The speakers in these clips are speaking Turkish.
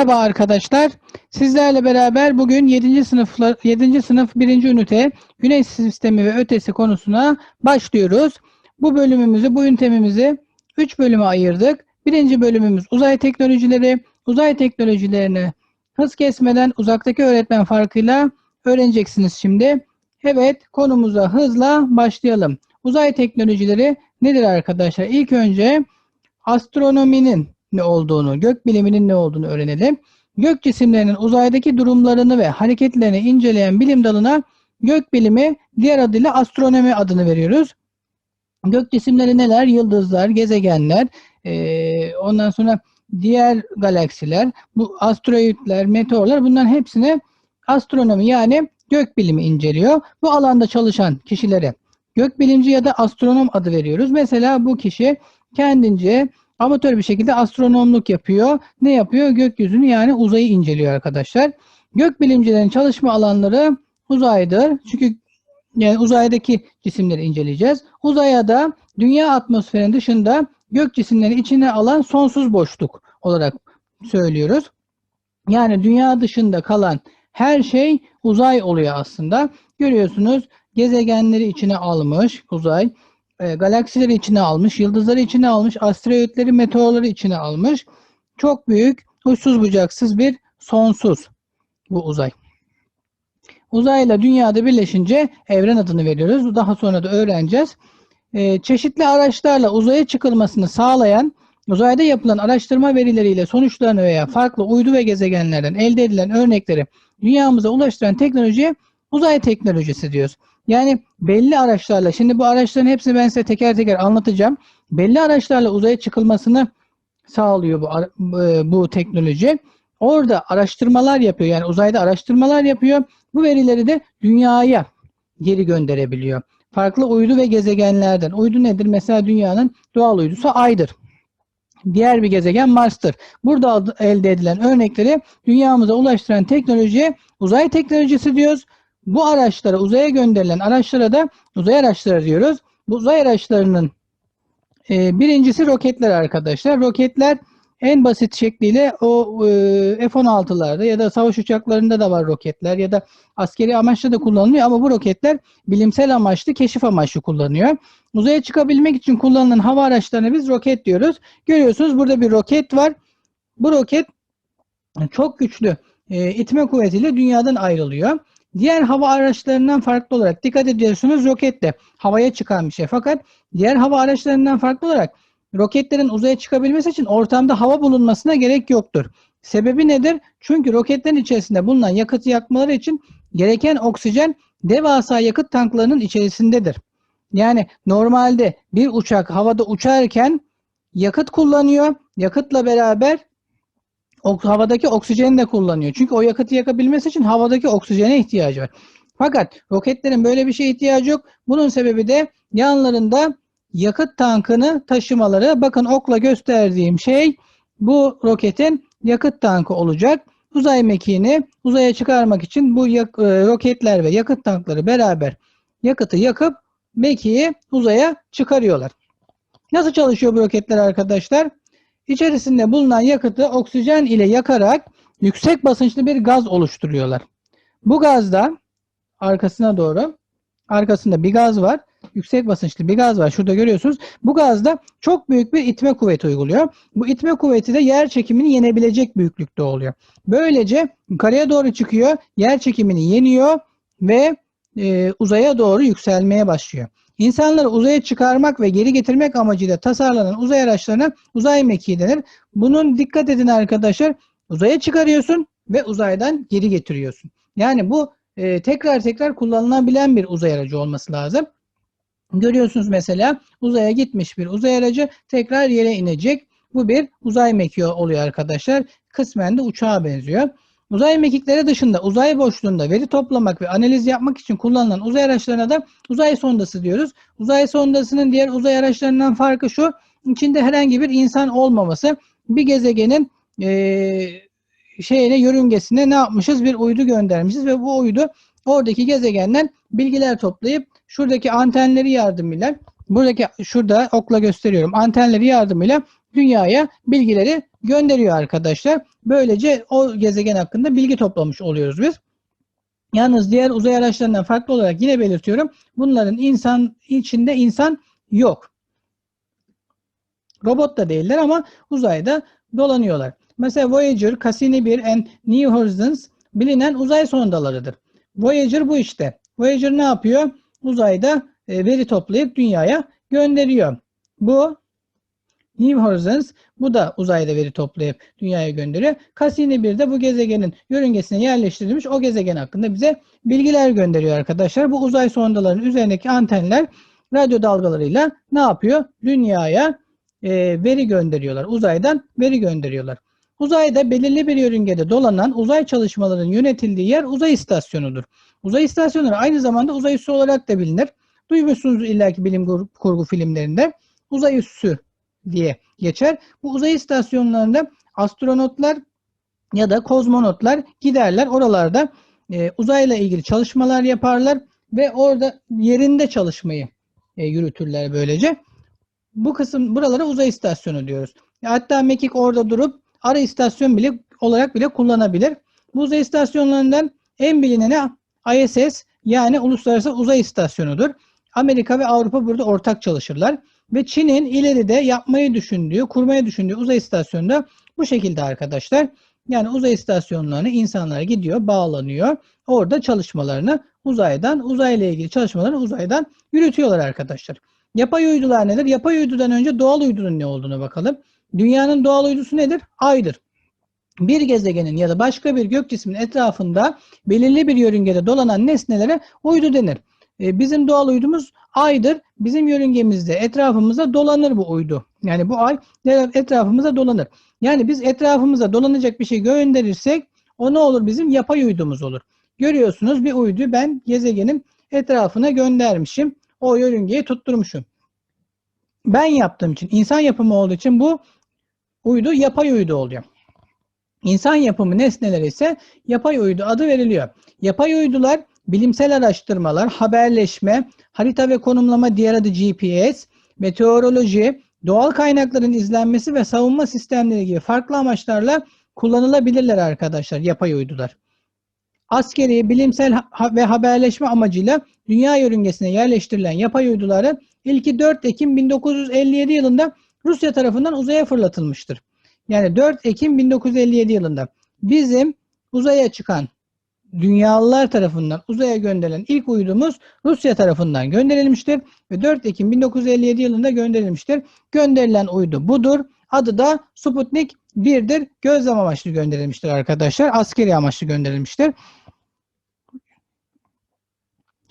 Merhaba arkadaşlar. Sizlerle beraber bugün 7. sınıflar 7. sınıf 1. ünite Güneş sistemi ve ötesi konusuna başlıyoruz. Bu bölümümüzü, bu ünitemizi 3 bölüme ayırdık. Birinci bölümümüz uzay teknolojileri. Uzay teknolojilerini hız kesmeden uzaktaki öğretmen farkıyla öğreneceksiniz şimdi. Evet, konumuza hızla başlayalım. Uzay teknolojileri nedir arkadaşlar? İlk önce astronominin ne olduğunu, gökbiliminin ne olduğunu öğrenelim. Gök cisimlerinin uzaydaki durumlarını ve hareketlerini inceleyen bilim dalına gökbilimi, diğer adıyla astronomi adını veriyoruz. Gök cisimleri neler? Yıldızlar, gezegenler, eee, ondan sonra diğer galaksiler, bu asteroidler, meteorlar bunların hepsini astronomi yani gökbilimi inceliyor. Bu alanda çalışan kişilere gökbilimci ya da astronom adı veriyoruz. Mesela bu kişi kendince amatör bir şekilde astronomluk yapıyor. Ne yapıyor? Gökyüzünü yani uzayı inceliyor arkadaşlar. Gökbilimcilerin çalışma alanları uzaydır. Çünkü yani uzaydaki cisimleri inceleyeceğiz. Uzaya da dünya atmosferinin dışında gök cisimleri içine alan sonsuz boşluk olarak söylüyoruz. Yani dünya dışında kalan her şey uzay oluyor aslında. Görüyorsunuz gezegenleri içine almış uzay, e, galaksileri içine almış, yıldızları içine almış, asteroidleri, meteorları içine almış. Çok büyük, uçsuz bucaksız bir sonsuz bu uzay. Uzayla dünyada birleşince evren adını veriyoruz. Daha sonra da öğreneceğiz. E, çeşitli araçlarla uzaya çıkılmasını sağlayan uzayda yapılan araştırma verileriyle sonuçlarını veya farklı uydu ve gezegenlerden elde edilen örnekleri dünyamıza ulaştıran teknolojiye uzay teknolojisi diyoruz. Yani belli araçlarla, şimdi bu araçların hepsini ben size teker teker anlatacağım. Belli araçlarla uzaya çıkılmasını sağlıyor bu, bu teknoloji. Orada araştırmalar yapıyor. Yani uzayda araştırmalar yapıyor. Bu verileri de dünyaya geri gönderebiliyor. Farklı uydu ve gezegenlerden. Uydu nedir? Mesela dünyanın doğal uydusu Ay'dır. Diğer bir gezegen Mars'tır. Burada elde edilen örnekleri dünyamıza ulaştıran teknolojiye uzay teknolojisi diyoruz. Bu araçlara, uzaya gönderilen araçlara da uzay araçları diyoruz. Bu uzay araçlarının e, birincisi roketler arkadaşlar. Roketler en basit şekliyle o e, F-16'larda ya da savaş uçaklarında da var roketler ya da askeri amaçla da kullanılıyor ama bu roketler bilimsel amaçlı, keşif amaçlı kullanıyor. Uzaya çıkabilmek için kullanılan hava araçlarına biz roket diyoruz. Görüyorsunuz burada bir roket var. Bu roket çok güçlü e, itme kuvvetiyle dünyadan ayrılıyor. Diğer hava araçlarından farklı olarak dikkat ediyorsunuz roket de havaya çıkan bir şey. Fakat diğer hava araçlarından farklı olarak roketlerin uzaya çıkabilmesi için ortamda hava bulunmasına gerek yoktur. Sebebi nedir? Çünkü roketlerin içerisinde bulunan yakıtı yakmaları için gereken oksijen devasa yakıt tanklarının içerisindedir. Yani normalde bir uçak havada uçarken yakıt kullanıyor. Yakıtla beraber havadaki oksijeni de kullanıyor. Çünkü o yakıtı yakabilmesi için havadaki oksijene ihtiyacı var. Fakat roketlerin böyle bir şeye ihtiyacı yok. Bunun sebebi de yanlarında yakıt tankını taşımaları. Bakın okla gösterdiğim şey bu roketin yakıt tankı olacak. Uzay mekiğini uzaya çıkarmak için bu roketler ve yakıt tankları beraber yakıtı yakıp mekiği uzaya çıkarıyorlar. Nasıl çalışıyor bu roketler arkadaşlar? İçerisinde bulunan yakıtı oksijen ile yakarak yüksek basınçlı bir gaz oluşturuyorlar. Bu gazda arkasına doğru arkasında bir gaz var. Yüksek basınçlı bir gaz var. Şurada görüyorsunuz. Bu gazda çok büyük bir itme kuvveti uyguluyor. Bu itme kuvveti de yer çekimini yenebilecek büyüklükte oluyor. Böylece yukarıya doğru çıkıyor. Yer çekimini yeniyor ve e, uzaya doğru yükselmeye başlıyor. İnsanları uzaya çıkarmak ve geri getirmek amacıyla tasarlanan uzay araçlarına uzay mekiği denir. Bunun dikkat edin arkadaşlar. Uzaya çıkarıyorsun ve uzaydan geri getiriyorsun. Yani bu e, tekrar tekrar kullanılabilen bir uzay aracı olması lazım. Görüyorsunuz mesela uzaya gitmiş bir uzay aracı tekrar yere inecek. Bu bir uzay mekiği oluyor arkadaşlar. Kısmen de uçağa benziyor. Uzay mekikleri dışında uzay boşluğunda veri toplamak ve analiz yapmak için kullanılan uzay araçlarına da uzay sondası diyoruz. Uzay sondasının diğer uzay araçlarından farkı şu, içinde herhangi bir insan olmaması. Bir gezegenin e, şeyine yörüngesine ne yapmışız? Bir uydu göndermişiz ve bu uydu oradaki gezegenden bilgiler toplayıp şuradaki antenleri yardımıyla buradaki şurada okla gösteriyorum antenleri yardımıyla dünyaya bilgileri gönderiyor arkadaşlar. Böylece o gezegen hakkında bilgi toplamış oluyoruz biz. Yalnız diğer uzay araçlarından farklı olarak yine belirtiyorum. Bunların insan içinde insan yok. Robot da değiller ama uzayda dolanıyorlar. Mesela Voyager, Cassini 1 and New Horizons bilinen uzay sondalarıdır. Voyager bu işte. Voyager ne yapıyor? Uzayda e, veri toplayıp dünyaya gönderiyor. Bu New Horizons bu da uzayda veri toplayıp dünyaya gönderiyor. Cassini 1 de bu gezegenin yörüngesine yerleştirilmiş o gezegen hakkında bize bilgiler gönderiyor arkadaşlar. Bu uzay sondalarının üzerindeki antenler radyo dalgalarıyla ne yapıyor? Dünyaya e, veri gönderiyorlar. Uzaydan veri gönderiyorlar. Uzayda belirli bir yörüngede dolanan uzay çalışmalarının yönetildiği yer uzay istasyonudur. Uzay istasyonları aynı zamanda uzay üssü olarak da bilinir. Duymuşsunuz illaki bilim kurgu filmlerinde. Uzay üssü diye geçer. Bu uzay istasyonlarında astronotlar ya da kozmonotlar giderler. Oralarda e, uzayla ilgili çalışmalar yaparlar ve orada yerinde çalışmayı e, yürütürler böylece. Bu kısım buralara uzay istasyonu diyoruz. Hatta mekik orada durup ara istasyon bile olarak bile kullanabilir. Bu uzay istasyonlarından en bilineni ISS yani Uluslararası Uzay İstasyonu'dur. Amerika ve Avrupa burada ortak çalışırlar. Ve Çin'in ileride yapmayı düşündüğü, kurmayı düşündüğü uzay istasyonu da bu şekilde arkadaşlar. Yani uzay istasyonlarına insanlar gidiyor, bağlanıyor. Orada çalışmalarını uzaydan, uzayla ilgili çalışmalarını uzaydan yürütüyorlar arkadaşlar. Yapay uydular nedir? Yapay uydudan önce doğal uydunun ne olduğunu bakalım. Dünyanın doğal uydusu nedir? Aydır. Bir gezegenin ya da başka bir gök cisminin etrafında belirli bir yörüngede dolanan nesnelere uydu denir. E, bizim doğal uydumuz aydır. Bizim yörüngemizde etrafımıza dolanır bu uydu. Yani bu ay etrafımıza dolanır. Yani biz etrafımıza dolanacak bir şey gönderirsek o ne olur bizim yapay uydumuz olur. Görüyorsunuz bir uydu ben gezegenin etrafına göndermişim. O yörüngeyi tutturmuşum. Ben yaptığım için, insan yapımı olduğu için bu uydu yapay uydu oluyor. İnsan yapımı nesneler ise yapay uydu adı veriliyor. Yapay uydular bilimsel araştırmalar, haberleşme, harita ve konumlama diğer adı GPS, meteoroloji, doğal kaynakların izlenmesi ve savunma sistemleri gibi farklı amaçlarla kullanılabilirler arkadaşlar yapay uydular. Askeri, bilimsel ve haberleşme amacıyla dünya yörüngesine yerleştirilen yapay uyduların ilki 4 Ekim 1957 yılında Rusya tarafından uzaya fırlatılmıştır. Yani 4 Ekim 1957 yılında bizim uzaya çıkan dünyalılar tarafından uzaya gönderilen ilk uydumuz Rusya tarafından gönderilmiştir ve 4 Ekim 1957 yılında gönderilmiştir. Gönderilen uydu budur. Adı da Sputnik 1'dir. Gözlem amaçlı gönderilmiştir arkadaşlar. Askeri amaçlı gönderilmiştir.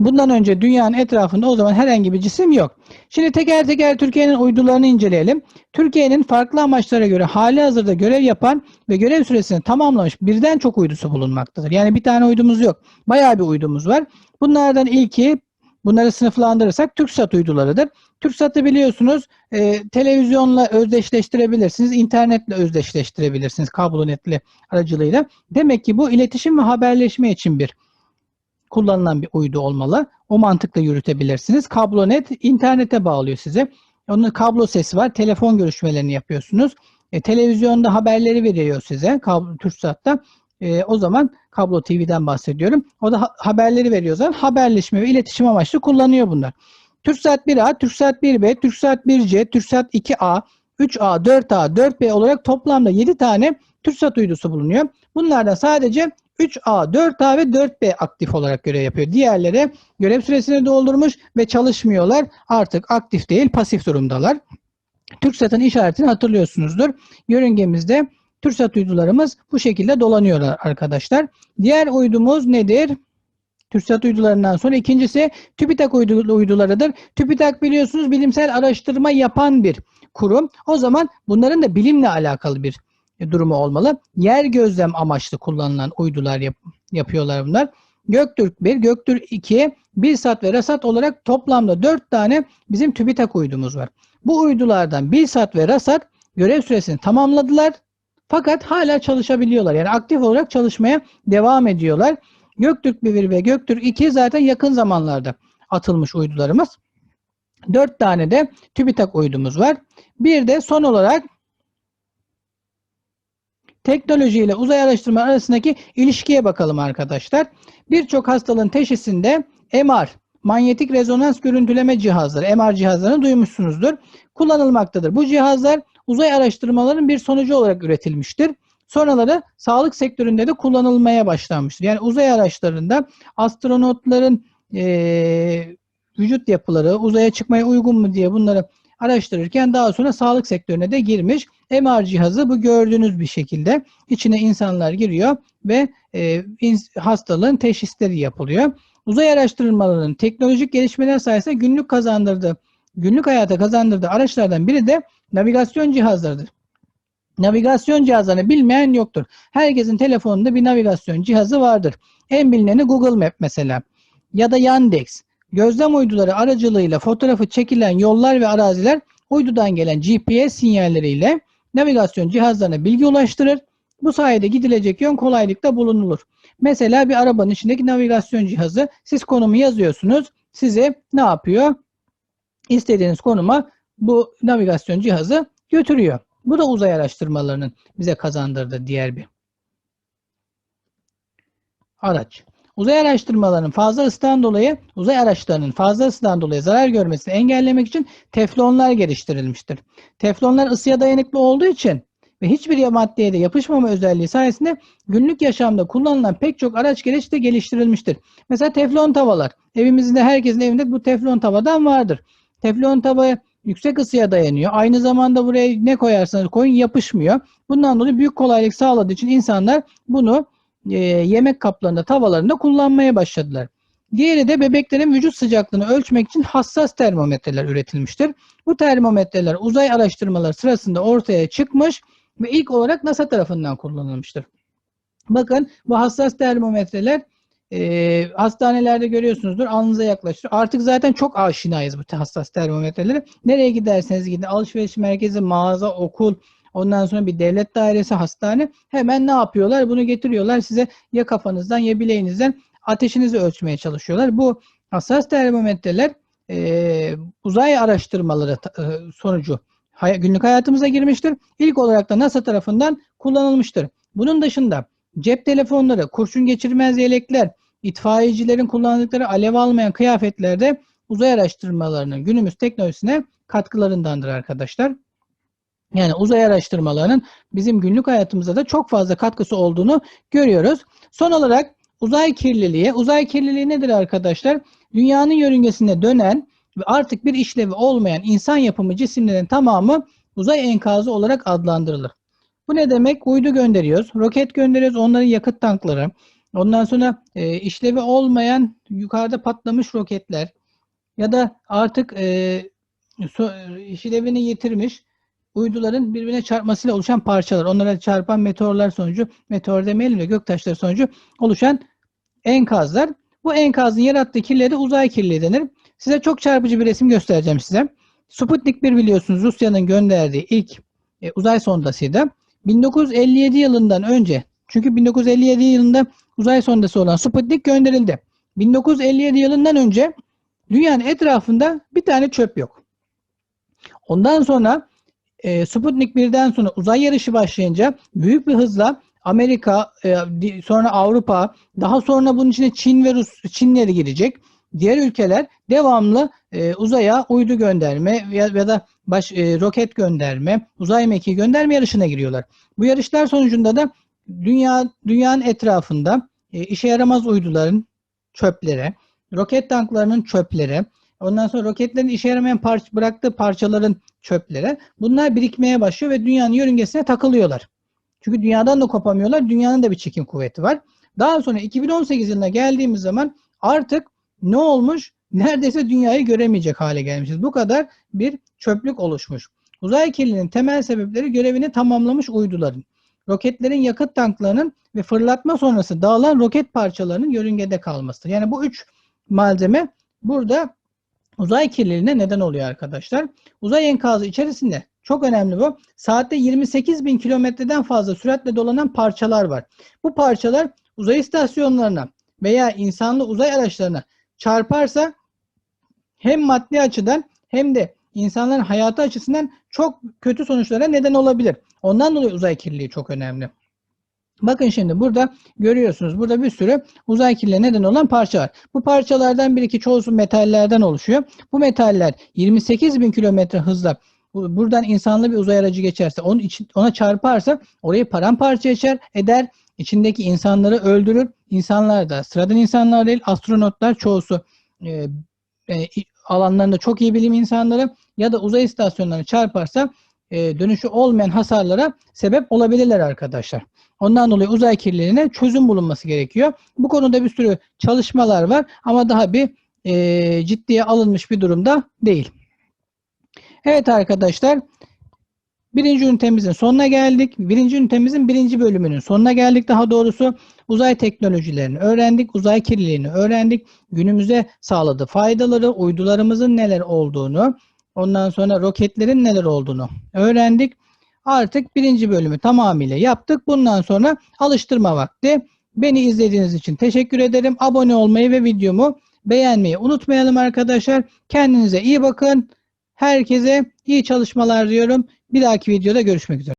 Bundan önce dünyanın etrafında o zaman herhangi bir cisim yok. Şimdi teker teker Türkiye'nin uydularını inceleyelim. Türkiye'nin farklı amaçlara göre hali hazırda görev yapan ve görev süresini tamamlamış birden çok uydusu bulunmaktadır. Yani bir tane uydumuz yok. Bayağı bir uydumuz var. Bunlardan ilki bunları sınıflandırırsak TürkSat uydularıdır. TürkSat'ı biliyorsunuz e, televizyonla özdeşleştirebilirsiniz, internetle özdeşleştirebilirsiniz kablo netli aracılığıyla. Demek ki bu iletişim ve haberleşme için bir kullanılan bir uydu olmalı. O mantıkla yürütebilirsiniz. Kablonet internete bağlıyor size. Onun kablo sesi var. Telefon görüşmelerini yapıyorsunuz. E, televizyonda haberleri veriyor size. Kablo TürkSat'ta. E, o zaman kablo TV'den bahsediyorum. O da ha- haberleri veriyor zaten. Haberleşme ve iletişim amaçlı kullanıyor bunlar. TürkSat 1A, TürkSat 1B, TürkSat 1C, TürkSat 2A, 3A, 4A, 4B olarak toplamda 7 tane TürkSat uydusu bulunuyor. Bunlardan sadece 3A, 4A ve 4B aktif olarak görev yapıyor. Diğerleri görev süresini doldurmuş ve çalışmıyorlar. Artık aktif değil, pasif durumdalar. TürkSat'ın işaretini hatırlıyorsunuzdur. Yörüngemizde TürkSat uydularımız bu şekilde dolanıyorlar arkadaşlar. Diğer uydumuz nedir? TürkSat uydularından sonra ikincisi TÜBİTAK uydularıdır. TÜBİTAK biliyorsunuz bilimsel araştırma yapan bir kurum. O zaman bunların da bilimle alakalı bir durumu olmalı. Yer gözlem amaçlı kullanılan uydular yap yapıyorlar bunlar. Göktürk 1, Göktürk 2, Bilsat ve Rasat olarak toplamda 4 tane bizim TÜBİTAK uydumuz var. Bu uydulardan Bilsat ve Rasat görev süresini tamamladılar. Fakat hala çalışabiliyorlar. Yani aktif olarak çalışmaya devam ediyorlar. Göktürk 1 ve Göktürk 2 zaten yakın zamanlarda atılmış uydularımız. 4 tane de TÜBİTAK uydumuz var. Bir de son olarak teknoloji ile uzay araştırma arasındaki ilişkiye bakalım arkadaşlar. Birçok hastalığın teşhisinde MR, manyetik rezonans görüntüleme cihazları, MR cihazlarını duymuşsunuzdur. Kullanılmaktadır. Bu cihazlar uzay araştırmalarının bir sonucu olarak üretilmiştir. Sonraları sağlık sektöründe de kullanılmaya başlanmıştır. Yani uzay araçlarında astronotların eee, vücut yapıları uzaya çıkmaya uygun mu diye bunları araştırırken daha sonra sağlık sektörüne de girmiş. MR cihazı bu gördüğünüz bir şekilde içine insanlar giriyor ve e, hastalığın teşhisleri yapılıyor. Uzay araştırmalarının teknolojik gelişmeler sayesinde günlük kazandırdığı, günlük hayata kazandırdığı araçlardan biri de navigasyon cihazlarıdır. Navigasyon cihazlarını bilmeyen yoktur. Herkesin telefonunda bir navigasyon cihazı vardır. En bilineni Google Map mesela ya da Yandex. Gözlem uyduları aracılığıyla fotoğrafı çekilen yollar ve araziler uydudan gelen GPS sinyalleriyle navigasyon cihazlarına bilgi ulaştırır. Bu sayede gidilecek yön kolaylıkla bulunulur. Mesela bir arabanın içindeki navigasyon cihazı siz konumu yazıyorsunuz. Sizi ne yapıyor? İstediğiniz konuma bu navigasyon cihazı götürüyor. Bu da uzay araştırmalarının bize kazandırdığı diğer bir araç. Uzay araştırmalarının fazla ısıdan dolayı, uzay araçlarının fazla ısıdan dolayı zarar görmesini engellemek için teflonlar geliştirilmiştir. Teflonlar ısıya dayanıklı olduğu için ve hiçbir maddeye de yapışmama özelliği sayesinde günlük yaşamda kullanılan pek çok araç gereç de geliştirilmiştir. Mesela teflon tavalar. Evimizde herkesin evinde bu teflon tavadan vardır. Teflon tava yüksek ısıya dayanıyor. Aynı zamanda buraya ne koyarsanız koyun yapışmıyor. Bundan dolayı büyük kolaylık sağladığı için insanlar bunu e, yemek kaplarında, tavalarında kullanmaya başladılar. Diğeri de bebeklerin vücut sıcaklığını ölçmek için hassas termometreler üretilmiştir. Bu termometreler uzay araştırmaları sırasında ortaya çıkmış ve ilk olarak NASA tarafından kullanılmıştır. Bakın bu hassas termometreler e, hastanelerde görüyorsunuzdur alnınıza yaklaştır. Artık zaten çok aşinayız bu hassas termometrelere. Nereye giderseniz gidin alışveriş merkezi, mağaza, okul, ondan sonra bir devlet dairesi, hastane hemen ne yapıyorlar? Bunu getiriyorlar size ya kafanızdan ya bileğinizden ateşinizi ölçmeye çalışıyorlar. Bu hassas termometreler e, uzay araştırmaları e, sonucu hay- günlük hayatımıza girmiştir. İlk olarak da NASA tarafından kullanılmıştır. Bunun dışında cep telefonları, kurşun geçirmez yelekler, itfaiyecilerin kullandıkları alev almayan kıyafetlerde uzay araştırmalarının günümüz teknolojisine katkılarındandır arkadaşlar. Yani uzay araştırmalarının bizim günlük hayatımıza da çok fazla katkısı olduğunu görüyoruz. Son olarak uzay kirliliği. Uzay kirliliği nedir arkadaşlar? Dünyanın yörüngesinde dönen ve artık bir işlevi olmayan insan yapımı cisimlerin tamamı uzay enkazı olarak adlandırılır. Bu ne demek? Uydu gönderiyoruz, roket gönderiyoruz, onların yakıt tankları. Ondan sonra e, işlevi olmayan yukarıda patlamış roketler ya da artık e, so, işlevini yitirmiş uyduların birbirine çarpmasıyla oluşan parçalar. Onlara çarpan meteorlar sonucu, meteor demeyelim de göktaşları sonucu oluşan enkazlar. Bu enkazın yarattığı de uzay kirliliği denir. Size çok çarpıcı bir resim göstereceğim size. Sputnik 1 biliyorsunuz Rusya'nın gönderdiği ilk e, uzay sondasıydı. 1957 yılından önce çünkü 1957 yılında uzay sondası olan Sputnik gönderildi. 1957 yılından önce dünyanın etrafında bir tane çöp yok. Ondan sonra e, Sputnik 1'den sonra uzay yarışı başlayınca büyük bir hızla Amerika, e, sonra Avrupa, daha sonra bunun içine Çin ve Rus, Çinleri girecek. Diğer ülkeler devamlı e, uzaya uydu gönderme ya, ya da baş, e, roket gönderme, uzay mekiği gönderme yarışına giriyorlar. Bu yarışlar sonucunda da dünya dünyanın etrafında e, işe yaramaz uyduların çöplere, roket tanklarının çöplere, ondan sonra roketlerin işe yaramayan parça, bıraktığı parçaların çöplere bunlar birikmeye başlıyor ve dünyanın yörüngesine takılıyorlar. Çünkü dünyadan da kopamıyorlar. Dünyanın da bir çekim kuvveti var. Daha sonra 2018 yılına geldiğimiz zaman artık ne olmuş? Neredeyse dünyayı göremeyecek hale gelmişiz. Bu kadar bir çöplük oluşmuş. Uzay kirliliğinin temel sebepleri görevini tamamlamış uyduların, roketlerin yakıt tanklarının ve fırlatma sonrası dağılan roket parçalarının yörüngede kalmasıdır. Yani bu üç malzeme burada uzay kirliliğine neden oluyor arkadaşlar. Uzay enkazı içerisinde çok önemli bu. Saatte 28 bin kilometreden fazla süratle dolanan parçalar var. Bu parçalar uzay istasyonlarına veya insanlı uzay araçlarına çarparsa hem maddi açıdan hem de insanların hayatı açısından çok kötü sonuçlara neden olabilir. Ondan dolayı uzay kirliliği çok önemli. Bakın şimdi burada görüyorsunuz. Burada bir sürü uzay kirliliğine neden olan parça var. Bu parçalardan bir iki çoğusu metallerden oluşuyor. Bu metaller 28 bin kilometre hızla bu- buradan insanlı bir uzay aracı geçerse onun için, ona çarparsa orayı paramparça eder, eder. İçindeki insanları öldürür. İnsanlar da sıradan insanlar değil astronotlar çoğusu e, e, alanlarında çok iyi bilim insanları ya da uzay istasyonlarına çarparsa e, dönüşü olmayan hasarlara sebep olabilirler arkadaşlar. Ondan dolayı uzay kirliliğine çözüm bulunması gerekiyor. Bu konuda bir sürü çalışmalar var ama daha bir e, ciddiye alınmış bir durumda değil. Evet arkadaşlar. Birinci ünitemizin sonuna geldik. Birinci ünitemizin birinci bölümünün sonuna geldik daha doğrusu. Uzay teknolojilerini öğrendik. Uzay kirliliğini öğrendik. Günümüze sağladığı faydaları, uydularımızın neler olduğunu, ondan sonra roketlerin neler olduğunu öğrendik. Artık birinci bölümü tamamıyla yaptık. Bundan sonra alıştırma vakti. Beni izlediğiniz için teşekkür ederim. Abone olmayı ve videomu beğenmeyi unutmayalım arkadaşlar. Kendinize iyi bakın. Herkese iyi çalışmalar diyorum. Bir dahaki videoda görüşmek üzere.